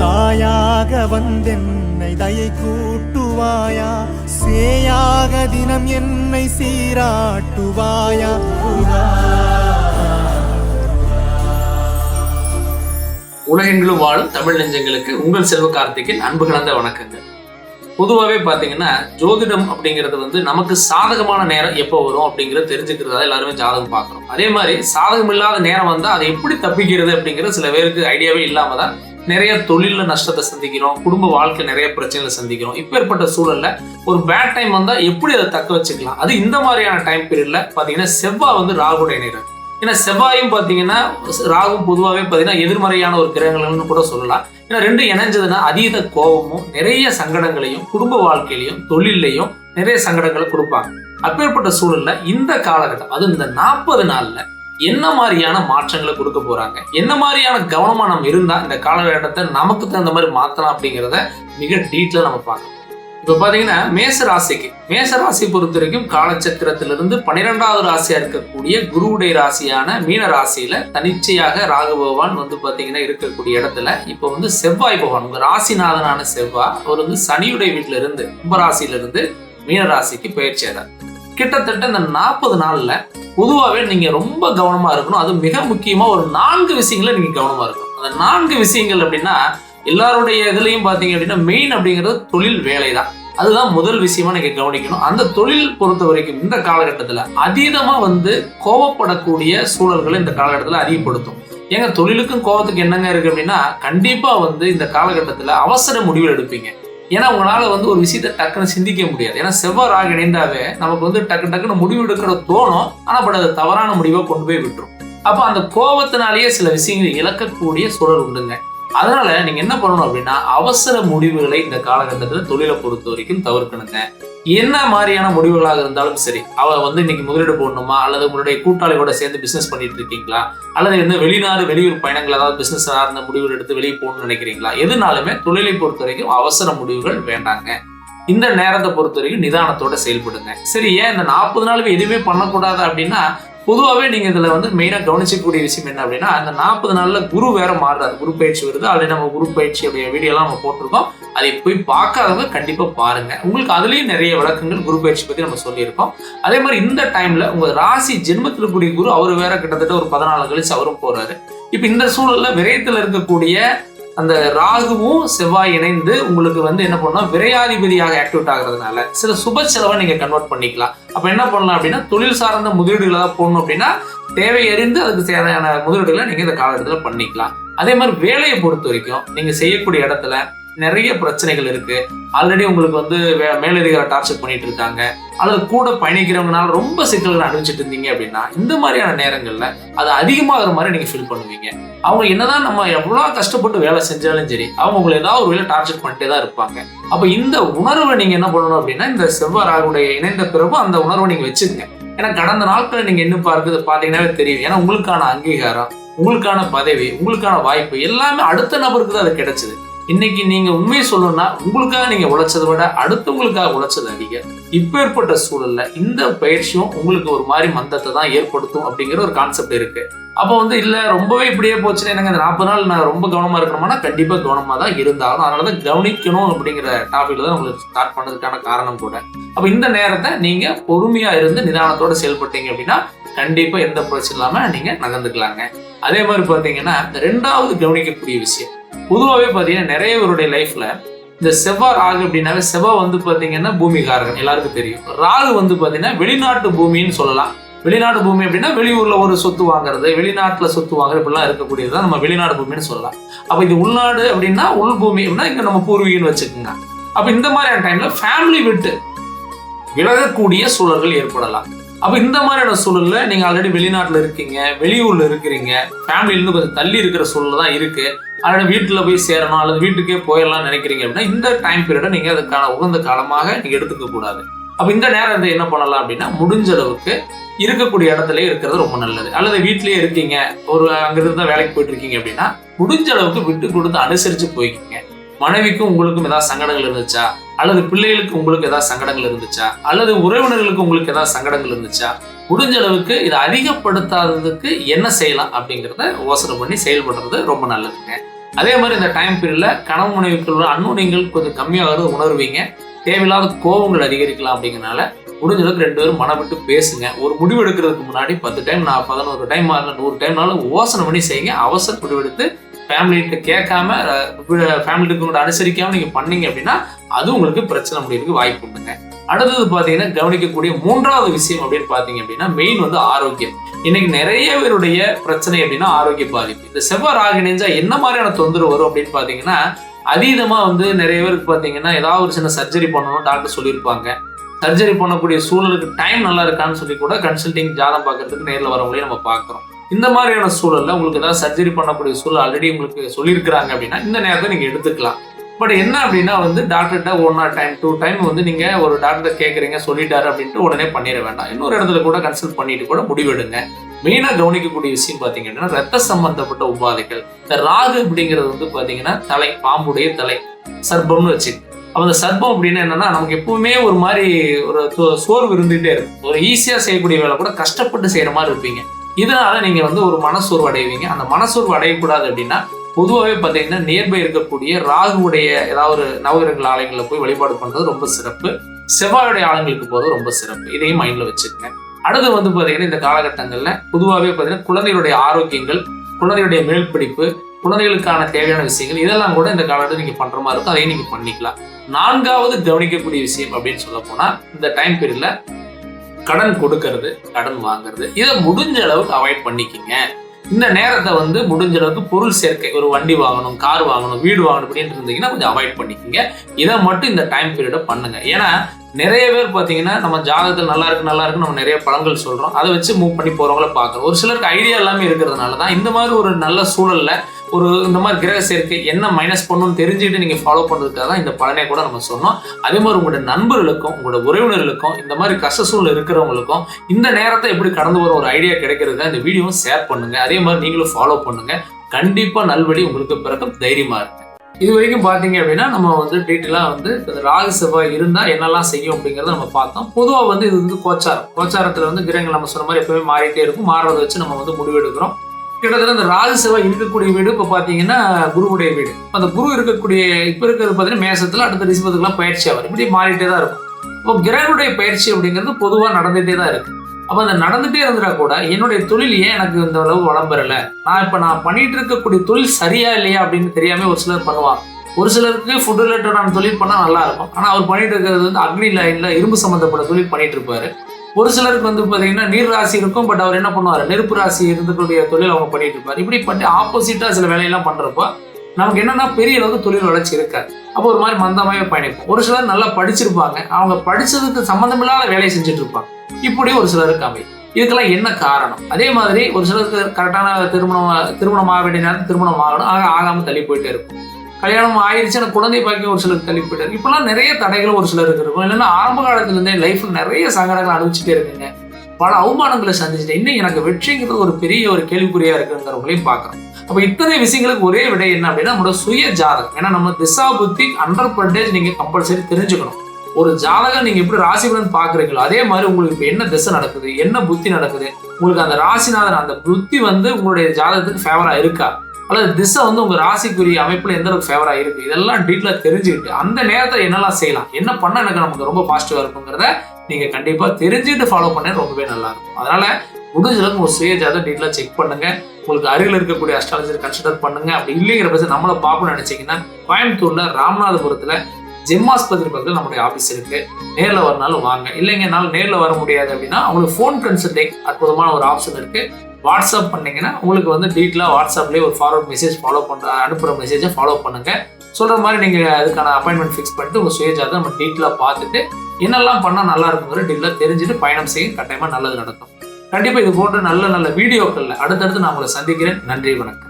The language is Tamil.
தாயாக வந்தென்னை தயை கூட்டுவாயா? சேயாக தினம் என்னை சீராட்டுவாயா? உலகெங்கிலும் வாழும் தமிழ் நெஞ்சங்களுக்கு உங்கள் செல்வ கார்த்திகின் அன்பு கலந்த வணக்கங்கள். பொதுவாகவே பார்த்தீங்கன்னா ஜோதிடம் அப்படிங்கிறது வந்து நமக்கு சாதகமான நேரம் எப்போ வரும் அப்படிங்கிறத தெரிஞ்சுக்கிறதா எல்லாருமே ஜாதகம் பார்க்குறோம். அதே மாதிரி சாதகம் இல்லாத நேரம் வந்தால் அதை எப்படி தப்பிக்கிறது அப்படிங்கிறது சில பேருக்கு ஐடியாவே இல்லாமல் தான் நிறைய தொழிலில் நஷ்டத்தை சந்திக்கிறோம் குடும்ப வாழ்க்கை நிறைய பிரச்சனைகளை சந்திக்கிறோம். இப்பேற்பட்ட சூழல்ல ஒரு பேட் டைம் வந்தால் எப்படி அதை தக்க வச்சுக்கலாம்? அது இந்த மாதிரியான டைம் பீரியடில் பார்த்தீங்கன்னா செவ்வாய் வந்து ராகுடைய நேரம் ஏன்னா செவ்வாயும் பார்த்தீங்கன்னா ராகும் பொதுவாகவே பார்த்தீங்கன்னா எதிர்மறையான ஒரு கிரகங்கள்னு கூட சொல்லலாம். ஏன்னா ரெண்டும் இணைஞ்சதுன்னா அதீத கோபமும் நிறைய சங்கடங்களையும் குடும்ப வாழ்க்கையிலையும் தொழிலையும் நிறைய சங்கடங்களை கொடுப்பாங்க. அப்பேற்பட்ட சூழல்ல இந்த காலகட்டம் அது இந்த நாற்பது நாளில் என்ன மாதிரியான மாற்றங்களை கொடுக்க போறாங்க? என்ன மாதிரியான கவனமா நம்ம இருந்தா இந்த காலகட்டத்தை நமக்கு தகுந்த மாதிரி மாத்தலாம் அப்படிங்கிறத மிக டீட்டெயிலாக நம்ம பார்க்கலாம் இப்போ பார்த்தீங்கன்னா மேச ராசிக்கு. மேச ராசி பொறுத்த வரைக்கும் காலச்சக்கரத்திலிருந்து பன்னிரெண்டாவது ராசியா இருக்கக்கூடிய குருவுடைய ராசியான மீன ராசியில தனிச்சையாக ராகு பகவான் வந்து பார்த்தீங்கன்னா இருக்கக்கூடிய இடத்துல இப்போ வந்து செவ்வாய் பகவான் உங்கள் ராசிநாதனான செவ்வாய் அவர் வந்து சனியுடைய வீட்டில இருந்து கும்பராசியில இருந்து மீன ராசிக்கு பயிற்சியாகிறார் கிட்டத்தட்ட இந்த நாற்பது நாளில் பொதுவாகவே நீங்கள் ரொம்ப கவனமாக இருக்கணும். அது மிக முக்கியமாக ஒரு நான்கு விஷயங்களை நீங்கள் கவனமாக இருக்கணும். அந்த நான்கு விஷயங்கள் அப்படின்னா எல்லாருடைய இதுலையும் பார்த்தீங்க அப்படின்னா மெயின் அப்படிங்கிறது தொழில் வேலை தான் அதுதான் முதல் விஷயமா நீங்கள் கவனிக்கணும். அந்த தொழில் பொறுத்த வரைக்கும் இந்த காலகட்டத்தில் அதீதமாக வந்து கோவப்படக்கூடிய சூழல்களை இந்த காலகட்டத்தில் அதிகப்படுத்தும். ஏங்க தொழிலுக்கும் கோவத்துக்கு என்னங்க இருக்குது அப்படின்னா கண்டிப்பாக வந்து இந்த காலகட்டத்தில் அவசர முடிவுகள் எடுப்பீங்க. ஏன்னா உங்களால வந்து ஒரு விஷயத்த டக்குன்னு சிந்திக்க முடியாது. ஏன்னா செவ்வாய் ராகு இணைந்தாவே நமக்கு வந்து டக்கு டக்குன்னு முடிவு எடுக்கிற தோணும். ஆனா பட் அது தவறான முடிவை கொண்டு போய் விட்டுரும். அப்போ அந்த கோபத்தினாலேயே சில விஷயங்களை இழக்கக்கூடிய சூழல் உண்டுங்க. அதனால நீங்க என்ன பண்ணணும் அப்படின்னா அவசர முடிவுகளை இந்த காலகட்டத்தில் தொழிலை பொறுத்த வரைக்கும் தவிர்க்கணுங்க. என்ன மாதிரியான முடிவுகளாக இருந்தாலும் சரி அவ வந்து இன்னைக்கு முதலீடு போடணுமா? அல்லது உங்களுடைய கூட்டாளியோட சேர்ந்து பிசினஸ் பண்ணிட்டு இருக்கீங்களா? அல்லது என்ன வெளிநாடு வெளியூர் பயணங்கள் அதாவது பிசினஸ் சார்ந்த முடிவுகள் எடுத்து வெளியே போகணும்னு நினைக்கிறீங்களா? எதுனாலுமே தொழிலை பொறுத்த வரைக்கும் அவசர முடிவுகள் வேண்டாங்க. இந்த நேரத்தை பொறுத்த வரைக்கும் நிதானத்தோட செயல்படுங்க. சரி ஏன் இந்த நாற்பது நாளுமே எதுவுமே பண்ணக்கூடாது அப்படின்னா பொதுவாகவே நீங்க இதுல வந்து மெயினாக கவனிச்சக்கூடிய விஷயம் என்ன அப்படின்னா அந்த நாற்பது நாள்ல குரு வேற மாறுறாரு. குரு பயிற்சி வருது. ஆல்ரெடி நம்ம குரு பயிற்சி அப்படிய வீடியோலாம் நம்ம போட்டிருக்கோம். அதை போய் பார்க்காதவங்க கண்டிப்பாக பாருங்க. உங்களுக்கு அதுலேயும் நிறைய விளக்கங்கள் குரு பயிற்சி பற்றி நம்ம சொல்லியிருக்கோம். அதே மாதிரி இந்த டைம்ல உங்க ராசி ஜென்மத்தில் கூடிய குரு அவர் வேற கிட்டத்தட்ட ஒரு பதினாலு கழிச்சு அவரும் போறாரு. இப்போ இந்த சூழல்ல விரயத்தில் இருக்கக்கூடிய அந்த ராகுவும் செவ்வாய் இணைந்து உங்களுக்கு வந்து என்ன பண்ணணும்? விரையாதிபதியாக ஆக்டிவேட் ஆகிறதுனால சில சுப செலவை நீங்க கன்வெர்ட் பண்ணிக்கலாம். அப்ப என்ன பண்ணலாம் அப்படின்னா தொழில் சார்ந்த முதலீடுகளை தான் போடணும் அப்படின்னா தேவை அறிந்து அதுக்கு தேவையான முதலீடுகளை நீங்க இந்த காலகட்டத்தில் பண்ணிக்கலாம். அதே மாதிரி வேலையை பொறுத்த வரைக்கும் நீங்க செய்யக்கூடிய இடத்துல நிறைய பிரச்சனைகள் இருக்கு. ஆல்ரெடி உங்களுக்கு வந்து வே- மேலதிகார டார்ச்சர் பண்ணிட்டு இருக்காங்க. அல்லது கூட பயணிக்கிறவங்கனால ரொம்ப சிக்கல்களை அனுபவிச்சுட்டு இருந்தீங்க அப்படின்னா இந்த மாதிரியான நேரங்கள்ல அது அதிகமாகிற மாதிரி நீங்க ஃபீல் பண்ணுவீங்க. அவங்க என்னதான் நம்ம எவ்வளோ கஷ்டப்பட்டு வேலை செஞ்சாலும் சரி அவங்க உங்களை ஏதாவது ஒரு வேலை டார்ச்சர் பண்ணிட்டே தான் இருப்பாங்க. அப்போ இந்த உணர்வை நீங்க என்ன பண்ணணும் அப்படின்னா இந்த செவ்வாய் ராகுடைய இணைந்த பிறகு அந்த உணர்வை நீங்க வச்சுக்கங்க. ஏன்னா கடந்த நாட்களை நீங்க என்ன பார்க்குது பாத்தீங்கன்னாவே தெரியும். ஏன்னா உங்களுக்கான அங்கீகாரம் உங்களுக்கான பதவி உங்களுக்கான வாய்ப்பு எல்லாமே அடுத்த நபருக்கு தான் அது கிடைச்சது. இன்னைக்கு நீங்க உண்மையை சொல்லணும்னா உங்களுக்காக நீங்க உழைச்சதை விட அடுத்தவங்களுக்காக உழைச்சது அதிக இப்ப ஏற்பட்ட சூழல்ல இந்த பயிற்சியும் உங்களுக்கு ஒரு மாதிரி மந்தத்தை தான் ஏற்படுத்தும் அப்படிங்கிற ஒரு கான்செப்ட் இருக்கு. அப்போ வந்து இல்ல ரொம்பவே இப்படியே போச்சுன்னா எனக்கு இந்த நாற்பது நாள் நான் ரொம்ப கவனமா இருக்கணும்னா கண்டிப்பா கவனமா தான் இருந்தாலும் அதனாலதான் கவனிக்கணும் அப்படிங்கிற டாபிக்ல தான் உங்களுக்கு ஸ்டார்ட் பண்ணதுக்கான காரணம் கூட. அப்ப இந்த நேரத்தை நீங்க பொறுமையா இருந்து நிதானத்தோட செயல்பட்டீங்க அப்படின்னா கண்டிப்பா எந்த பிரச்சனை இல்லாம நீங்க நகர்ந்துக்கலாங்க. அதே மாதிரி பாத்தீங்கன்னா இந்த ரெண்டாவது கவனிக்கக்கூடிய விஷயம் பொதுவாகவே பார்த்தீங்கன்னா நிறைய பேருடைய லைஃப்ல இந்த செவ்வாய் ராகு அப்படின்னாவே செவ்வாய் வந்து பார்த்தீங்கன்னா பூமிகாரகன் எல்லாருக்கும் தெரியும். ராகு வந்து பார்த்தீங்கன்னா வெளிநாட்டு பூமின்னு சொல்லலாம். வெளிநாட்டு பூமி அப்படின்னா வெளியூர்ல ஒரு சொத்து வாங்குறது வெளிநாட்டுல சொத்து வாங்குறது இப்படிலாம் இருக்கக்கூடியது தான் நம்ம வெளிநாடு பூமின்னு சொல்லலாம். அப்போ இது உள்நாடு அப்படின்னா உள் பூமி அப்படின்னா இங்க நம்ம பூர்வீகம்னு வச்சுக்கோங்க. அப்போ இந்த மாதிரியான டைம்ல ஃபேமிலி விட்டு விலகக்கூடிய சூழல்கள் ஏற்படலாம். அப்போ இந்த மாதிரியான சூழல்ல நீங்கள் ஆல்ரெடி வெளிநாட்டில் இருக்கீங்க வெளியூரில் இருக்கிறீங்க ஃபேமிலியிலேருந்து கொஞ்சம் தள்ளி இருக்கிற சூழல் தான் இருக்குது அதனால வீட்டில் போய் சேரணும் அல்லது வீட்டுக்கே போயிடலாம்னு நினைக்கிறீங்க அப்படின்னா இந்த டைம் பீரியடை நீங்கள் அதுக்கான உகந்த காலமாக நீங்கள் எடுத்துக்க கூடாது. அப்போ இந்த நேரத்தை என்ன பண்ணலாம் அப்படின்னா முடிஞ்ச அளவுக்கு இருக்கக்கூடிய இடத்துல இருக்கிறது ரொம்ப நல்லது. அல்லது வீட்லயே இருக்கீங்க ஒரு அங்கிருந்து தான் வேலைக்கு போயிட்டு இருக்கீங்க அப்படின்னா முடிஞ்ச அளவுக்கு விட்டு கொடுத்து அனுசரித்து போய்க்கிங்க. மனைவிக்கும் உங்களுக்கும் ஏதாவது சங்கடங்கள் இருந்துச்சா? அல்லது பிள்ளைகளுக்கு உங்களுக்கு ஏதாவது சங்கடங்கள் இருந்துச்சா? அல்லது உறவினர்களுக்கு உங்களுக்கு ஏதாவது சங்கடங்கள் இருந்துச்சா? முடிஞ்ச அளவுக்கு இதை அதிகப்படுத்தாததுக்கு என்ன செய்யலாம் அப்படிங்கிறத யோசனை பண்ணி செயல்படுறது ரொம்ப நல்லதுங்க. அதே மாதிரி இந்த டைம் பீரியட்ல கணவன் மனைவிக்குள்ள அன்னுணிகள் கொஞ்சம் கம்மியாகிறது உணர்வீங்க. தேவையில்லாத கோபங்கள் அதிகரிக்கலாம் அப்படிங்கறனால முடிஞ்ச அளவுக்கு ரெண்டு பேரும் மனம் விட்டு பேசுங்க. ஒரு முடிவு எடுக்கிறதுக்கு முன்னாடி பத்து டைம் நான் பதினோரு டைம் ஆகல நூறு டைம்னாலும் யோசனை பண்ணி செய்யுங்க. அவசர முடிவெடுத்து ஃபேமிலிகிட்ட கேட்காம ஃபேமிலி கூட அனுசரிக்காமல் நீங்கள் பண்ணீங்க அப்படின்னா அது உங்களுக்கு பிரச்சனை முடியறதுக்கு வாய்ப்பு உண்டுங்க. அடுத்தது பார்த்தீங்கன்னா கவனிக்கக்கூடிய மூன்றாவது விஷயம் அப்படின்னு பார்த்தீங்க அப்படின்னா மெயின் வந்து ஆரோக்கியம். இன்னைக்கு நிறைய பேருடைய பிரச்சனை அப்படின்னா ஆரோக்கிய பாதிப்பு. இந்த செவ்வாய் ராகு இணைஞ்சா என்ன மாதிரியான தொந்தரவு வரும் அப்படின்னு பார்த்தீங்கன்னா அதீதமாக வந்து நிறைய பேருக்கு பார்த்தீங்கன்னா ஏதாவது ஒரு சின்ன சர்ஜரி பண்ணணும் டாக்டர் சொல்லியிருப்பாங்க. சர்ஜரி பண்ணக்கூடிய சூழலுக்கு டைம் நல்லா இருக்கான்னு சொல்லி கூட கன்சல்டிங் ஜாதம் பார்க்கறதுக்கு நேரில் வரவங்களையும் நம்ம பார்க்குறோம். இந்த மாதிரியான சூழல்ல உங்களுக்கு ஏதாவது சர்ஜரி பண்ணக்கூடிய சூழல் ஆல்ரெடி உங்களுக்கு சொல்லியிருக்கிறாங்க அப்படின்னா இந்த நேரத்தை நீங்கள் எடுத்துக்கலாம். பட் என்ன அப்படின்னா வந்து டாக்டர்கிட்ட one or time two time வந்து நீங்க ஒரு டாக்டர் கேட்குறீங்க சொல்லிட்டாரு அப்படின்ட்டு உடனே பண்ணிட வேண்டாம். இன்னொரு இடத்துல கூட கன்சல்ட் பண்ணிட்டு கூட முடிவெடுங்க. மெயினாக கவனிக்கக்கூடிய விஷயம் பார்த்தீங்கன்னா ரத்த சம்பந்தப்பட்ட உபாதைகள் இந்த ராகு அப்படிங்கிறது வந்து பார்த்தீங்கன்னா தலை பாம்புடைய தலை சர்ப்பம்னு வச்சு அப்போ அந்த சர்ப்பம் அப்படின்னா என்னன்னா நமக்கு எப்பவுமே ஒரு மாதிரி ஒரு சோர்வு இருந்துகிட்டே இருக்கும். ஒரு ஈஸியாக செய்யக்கூடிய வேலை கூட கஷ்டப்பட்டு செய்யற மாதிரி இருப்பீங்க. இதனால நீங்க வந்து ஒரு மனசோர்வு அடைவீங்க. அந்த மனசோர்வு அடையக்கூடாது அப்படின்னா பொதுவாகவே பார்த்தீங்கன்னா நியர்பை இருக்கக்கூடிய ராகுவுடைய ஏதாவது ஒரு நவகிரகங்கள் ஆலயங்களில் போய் வழிபாடு பண்ணுறது ரொம்ப சிறப்பு. செவ்வாயுடைய ஆலயங்களுக்கு போகிறது ரொம்ப சிறப்பு. இதையும் மைண்டில் வச்சுக்கோங்க. அடுத்து வந்து பார்த்தீங்கன்னா இந்த காலகட்டங்களில் பொதுவாகவே பார்த்தீங்கன்னா குழந்தைகளுடைய ஆரோக்கியங்கள் குழந்தையுடைய மேல்பிடிப்பு குழந்தைகளுக்கான தேவையான விஷயங்கள் இதெல்லாம் கூட இந்த காலகட்டத்தில் நீங்கள் பண்ணுற மாதிரி இருக்கும். அதையும் நீங்கள் பண்ணிக்கலாம். நான்காவது கவனிக்கக்கூடிய விஷயம் அப்படின்னு சொல்ல போனால் இந்த டைம் பீரியடில் கடன் கொடுக்கறது கடன் வாங்குறது. இதை முடிஞ்ச அளவுக்கு அவாய்ட் பண்ணிக்கிங்க. இந்த நேரத்தை வந்து முடிஞ்ச அளவுக்கு பொருள் சேர்க்கை ஒரு வண்டி வாங்கணும் கார் வாங்கணும் வீடு வாங்கணும் அப்படின்னு இருந்தீங்கன்னா கொஞ்சம் அவாய்ட் பண்ணிக்கோங்க. இதை மட்டும் இந்த டைம் பீரியடை பண்ணுங்க. ஏன்னா நிறைய பேர் பார்த்தீங்கன்னா நம்ம ஜாதகத்தில் நல்லா இருக்கு நல்லா இருக்கு நம்ம நிறைய பழங்கள் சொல்றோம். அதை வச்சு மூவ் பண்ணி போகிறவங்கள பார்க்குறோம். ஒரு சிலருக்கு ஐடியா எல்லாமே இருக்கிறதுனால தான் இந்த மாதிரி ஒரு நல்ல சூழல்ல ஒரு இந்த மாதிரி கிரக சேர்க்கை என்ன மைனஸ் பண்ணணும்னு தெரிஞ்சுக்கிட்டு நீங்கள் ஃபாலோ பண்ணுறதுக்காக தான் இந்த பலனை கூட நம்ம சொன்னோம். அதே மாதிரி உங்களோட நண்பர்களுக்கும் உங்களோட உறவினர்களுக்கும் இந்த மாதிரி கஷ்ட இருக்கிறவங்களுக்கும் இந்த நேரத்தை எப்படி கடந்து வர ஒரு ஐடியா கிடைக்கிறதுக்கு இந்த வீடியோவும் ஷேர் பண்ணுங்க. அதே மாதிரி நீங்களும் ஃபாலோ பண்ணுங்க. கண்டிப்பாக நல்வழி உங்களுக்கு பிறக்கும். தைரியமாக இருக்கு இது வரைக்கும் பார்த்தீங்க அப்படின்னா நம்ம வந்து டீட்டெயிலாக வந்து ராகு செவ்வாய் இருந்தால் என்னெல்லாம் செய்யும் அப்படிங்கிறத நம்ம பார்த்தோம். பொதுவாக வந்து இது வந்து கோச்சாரம். கோச்சாரத்தில் வந்து கிரகங்கள் நம்ம சொன்ன மாதிரி எப்பவுமே மாறிட்டே இருக்கும். மாறுறதை வச்சு நம்ம வந்து முடிவெடுக்கிறோம். கிட்டத்தட்ட இந்த ராகு செவ்வாய் இருக்கக்கூடிய வீடு இப்போ பார்த்தீங்கன்னா குருவுடைய வீடு. அந்த குரு இருக்கக்கூடிய இப்போ இருக்கிறது பார்த்தீங்கன்னா மேசத்தில் அடுத்த ரிஷபத்துக்குலாம் பயிற்சி ஆகும் இப்படி மாறிட்டே தான் இருக்கும். இப்போ கிரகனுடைய பயிற்சி அப்படிங்கிறது பொதுவாக நடந்துகிட்டே தான் இருக்குது அப்போ அந்த நடந்துகிட்டே இருந்துட்டா கூட என்னுடைய தொழில் ஏன் எனக்கு இந்த அளவு வளம் பெறல நான் இப்போ நான் பண்ணிட்டு இருக்கக்கூடிய தொழில் சரியா இல்லையா அப்படின்னு தெரியாமல் ஒரு சிலர் பண்ணுவாங்க. ஒரு சிலருக்கு ஃபுட் ரிலேட்டடான தொழில் பண்ணால் நல்லா இருக்கும். ஆனால் அவர் பண்ணிட்டு இருக்கிறது வந்து அக்னி லைனில் இரும்பு சம்மந்தப்பட்ட தொழில் பண்ணிட்டு இருப்பாரு. ஒரு சிலருக்கு வந்து பார்த்தீங்கன்னா நீர் ராசி இருக்கும் பட் அவர் என்ன பண்ணுவார்? நெருப்பு ராசி இருந்துக்கூடிய தொழில் அவங்க பண்ணிட்டு இருப்பார். இப்படி பண்ணி ஆப்போசிட்டாக சில வேலையெல்லாம் பண்ணுறப்போ நமக்கு என்னன்னா பெரிய அளவுக்கு தொழில் வளர்ச்சி இருக்காது. அப்போ ஒரு மாதிரி மந்தமாகவே பயணிப்போம். ஒரு சிலர் நல்லா படிச்சிருப்பாங்க. அவங்க படிச்சதுக்கு சம்மந்தமில்லாத வேலையை செஞ்சுட்டு இருப்பாங்க. இப்படி ஒரு சிலருக்கு அமை இதுக்கெல்லாம் என்ன காரணம்? அதே மாதிரி ஒரு சிலருக்கு கரெக்டான திருமணம் திருமணம் ஆக வேண்டிய நேரத்தில் திருமணம் ஆகணும். ஆக ஆகாம தள்ளி போயிட்டே இருக்கும் கல்யாணம் ஆயிடுச்சு எனக்கு குழந்தை பாக்கியம் ஒரு சிலர் தள்ளி போயிட்டார் இப்பெல்லாம் நிறைய தடைகள் ஒரு சிலருக்கு இருக்கும். இல்லைன்னா ஆரம்ப காலத்துலேருந்தே லைஃப் நிறைய சங்கடங்கள் அனுபவிச்சுட்டே இருக்குங்க. பல அவமானங்களை சந்திச்சுட்டேன். இன்னும் எனக்கு வெற்றிங்கிறது ஒரு பெரிய ஒரு கேள்விக்குறியா இருக்குங்கிறவங்களையும் பார்க்குறோம். அப்போ இத்தனை விஷயங்களுக்கு ஒரே விடை என்ன அப்படின்னா நம்மளோட சுய ஜாதகம். ஏன்னா நம்ம திசா புத்தி ஹண்ட்ரட் பர்சன்டேஜ் நீங்கள் கம்பல்சரி தெரிஞ்சுக்கணும். ஒரு ஜாதகம் நீங்கள் எப்படி ராசிபலன் பார்க்குறீங்களோ அதே மாதிரி உங்களுக்கு இப்போ என்ன திசை நடக்குது என்ன புத்தி நடக்குது உங்களுக்கு அந்த ராசிநாதன் அந்த புத்தி வந்து உங்களுடைய ஜாதகத்துக்கு ஃபேவராக இருக்கா? அல்லது திசை வந்து உங்க ராசிக்குரிய அமைப்புல எந்த அளவுக்கு ஃபேவரா இருக்கு இதெல்லாம் டீட்டெயிலா தெரிஞ்சுக்கிட்டு அந்த நேரத்தில் என்னெல்லாம் செய்யலாம் என்ன பண்ண எனக்கு நமக்கு ரொம்ப பாசிட்டிவா இருக்குங்கிறத நீங்க கண்டிப்பா தெரிஞ்சுட்டு ஃபாலோ பண்ண ரொம்பவே நல்லா இருக்கும். அதனால ஒரு சுய ஜாதகம் டீட்டெயிலாக செக் பண்ணுங்க. உங்களுக்கு அருகில் இருக்கக்கூடிய அஸ்ட்ராலஜர் கன்சிடர் பண்ணுங்க. அப்படி இல்லைங்கிற பட்சம் நம்மளை பார்க்கணும்னு நினைச்சீங்கன்னா கோயம்புத்தூர்ல ராமநாதபுரத்துல ஜிம்மாஸ்பத்திரி பக்கத்தில் நம்முடைய ஆஃபீஸ் இருக்கு. நேரில் வரனாலும் வாங்க. இல்லைங்க என்னால் நேரில் வர முடியாது அப்படின்னா அவங்களுக்கு ஃபோன் கன்சல்டிங் அற்புதமான ஒரு ஆப்ஷன் இருக்கு. வாட்ஸ்அப் பண்ணிங்கன்னா உங்களுக்கு வந்து டீட்டெயிலாக வாட்ஸ்அப்லேயே ஒரு ஃபார்வர்ட் மெசேஜ் ஃபாலோ பண்ணுற அனுப்புகிற மெசேஜை ஃபாலோ பண்ணுங்கள் சொல்கிற மாதிரி நீங்கள் அதுக்கான அப்பாயின்மெண்ட் ஃபிக்ஸ் பண்ணிட்டு உங்கள் சுயஜாதை நம்ம டீட்டெயிலாக பார்த்துட்டு என்னெல்லாம் பண்ணால் நல்லா இருக்குங்கிற டீட்டெயிலாக தெரிஞ்சுட்டு பயணம் செய்ய கட்டாயமாக நல்லது நடக்கும். கண்டிப்பாக இது போன்ற நல்ல நல்ல வீடியோக்களில் அடுத்தடுத்து நான் உங்களை சந்திக்கிறேன். நன்றி வணக்கம்.